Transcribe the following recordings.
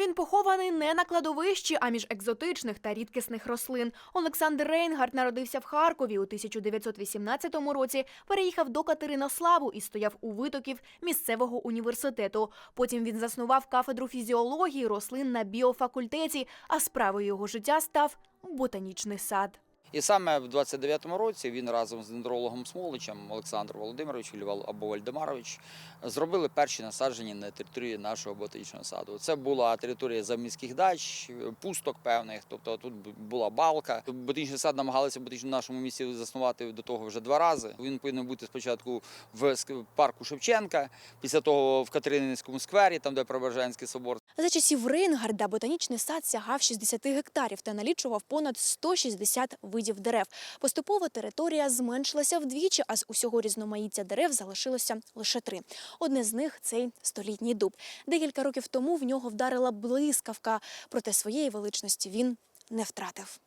він похований не на кладовищі, а між екзотичних та рідкісних рослин. Олександр Рейнгард народився в Харкові у 1918 році. Переїхав до Катеринославу і стояв у витоків місцевого університету. Потім він заснував кафедру фізіології рослин на біофакультеті, а справою його життя став ботанічний сад. І саме в 29-му році він разом з дендрологом Смоличем Олександр Володимирович або Вальдемарович зробили перші насадження на території нашого ботанічного саду. Це була територія заміських дач, пусток певних, тобто тут була балка. Ботанічний сад намагалися в нашому місті заснувати до того вже два рази. Він повинен бути спочатку в парку Шевченка, після того в Катерининському сквері, там де Преображенський собор. За часів Рейнгарда ботанічний сад сягав 60 гектарів та налічував понад 160 видів дерев. Поступово територія зменшилася вдвічі, а з усього різноманіття дерев залишилося лише три. Одне з них цей столітній дуб. Декілька років тому в нього вдарила блискавка, проте своєї величності він не втратив.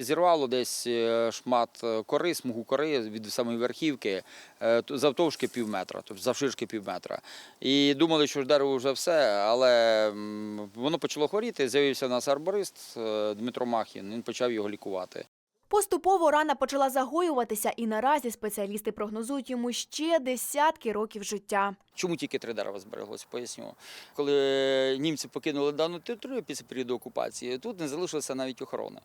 Зірвало десь е, шмат е, кори, смугу кори від самої верхівки, е, завтовшки пів метра, тобто завширшки пів метра. І думали, що ж дерево вже все, але воно почало хворіти. З'явився у нас арборист Дмитро Махін, він почав його лікувати. Поступово рана почала загоюватися, і наразі спеціалісти прогнозують йому ще десятки років життя. Чому тільки три дерева збереглося? Поясню. Коли німці покинули дану територію після періоду окупації, тут не залишилося навіть охорони.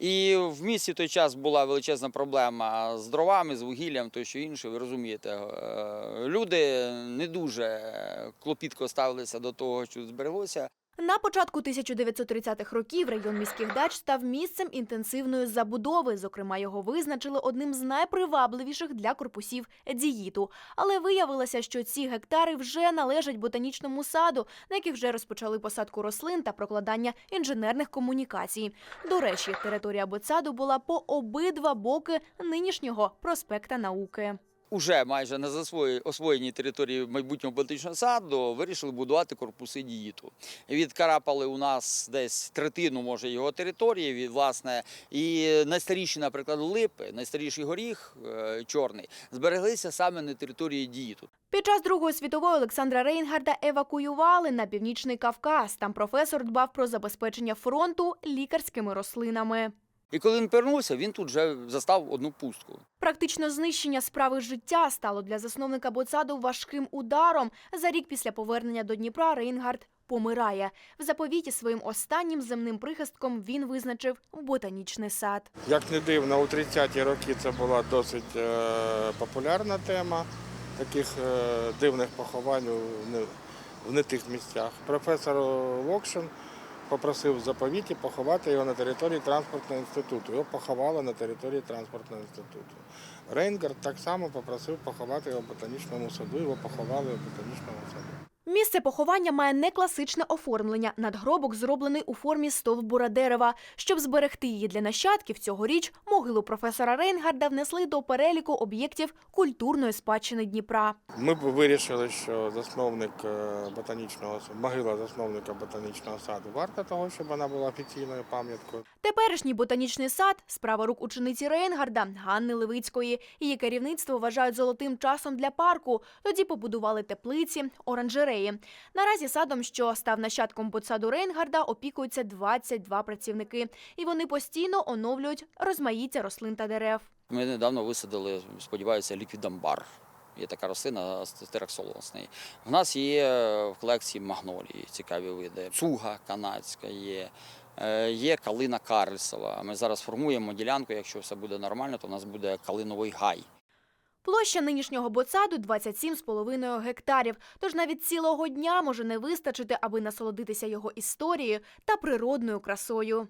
І в місті в той час була величезна проблема з дровами, з вугіллям, то що інше, ви розумієте. Е, Люди не дуже клопітко ставилися до того, що збереглося. На початку 1930-х років район міських дач став місцем інтенсивної забудови. Зокрема, його визначили одним з найпривабливіших для корпусів діїту. Але виявилося, що ці гектари вже належать ботанічному саду, на яких вже розпочали посадку рослин та прокладання інженерних комунікацій. До речі, територія ботсаду була по обидва боки нинішнього проспекта науки. Уже майже на освоєній території майбутнього ботанічного саду вирішили будувати корпуси діїту. Відкарапали у нас десь третину, може, його території, від, власне, і найстаріші, наприклад, липи, найстаріший горіх е, чорний, збереглися саме на території діїту. Під час Другої світової Олександра Рейнгарда евакуювали на північний Кавказ. Там професор дбав про забезпечення фронту лікарськими рослинами. І коли він повернувся, він тут вже застав одну пустку. Практично знищення справи життя стало для засновника Боцаду важким ударом. За рік після повернення до Дніпра Рейнгард помирає. В заповіті своїм останнім земним прихистком він визначив ботанічний сад. Як не дивно, у 30-ті роки це була досить е, популярна тема таких е, дивних поховань не, в не тих місцях. Професор Локшин попросив заповіті поховати його на території транспортного інституту. Його поховали на території транспортного інституту. Рейнгард так само попросив поховати його в ботанічному саду, його поховали в ботанічному саду. Місце поховання має некласичне оформлення. Надгробок зроблений у формі стовбура дерева. Щоб зберегти її для нащадків, цьогоріч могилу професора Рейнгарда внесли до переліку об'єктів культурної спадщини Дніпра. Ми б вирішили, що засновник е, ботанічного могила засновника ботанічного саду варта того, щоб вона була офіційною пам'яткою. Теперішній ботанічний сад справа рук учениці Рейнгарда Ганни Левицької. Її керівництво вважають золотим часом для парку. Тоді побудували теплиці, оранжереї. Наразі садом, що став нащадком ботсаду Рейнгарда, опікуються 22 працівники, і вони постійно оновлюють розмаїття рослин та дерев. Ми недавно висадили, сподіваюся, ліквідамбар. Є така рослина стераксолосний. В нас є в колекції магнолії, цікаві види. Цуга канадська є, е, є калина Карльсова. Ми зараз формуємо ділянку. Якщо все буде нормально, то в нас буде калиновий гай. Площа нинішнього боцаду 27,5 гектарів. Тож навіть цілого дня може не вистачити, аби насолодитися його історією та природною красою.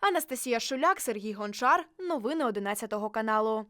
Анастасія Шуляк, Сергій Гончар. Новини 11 каналу.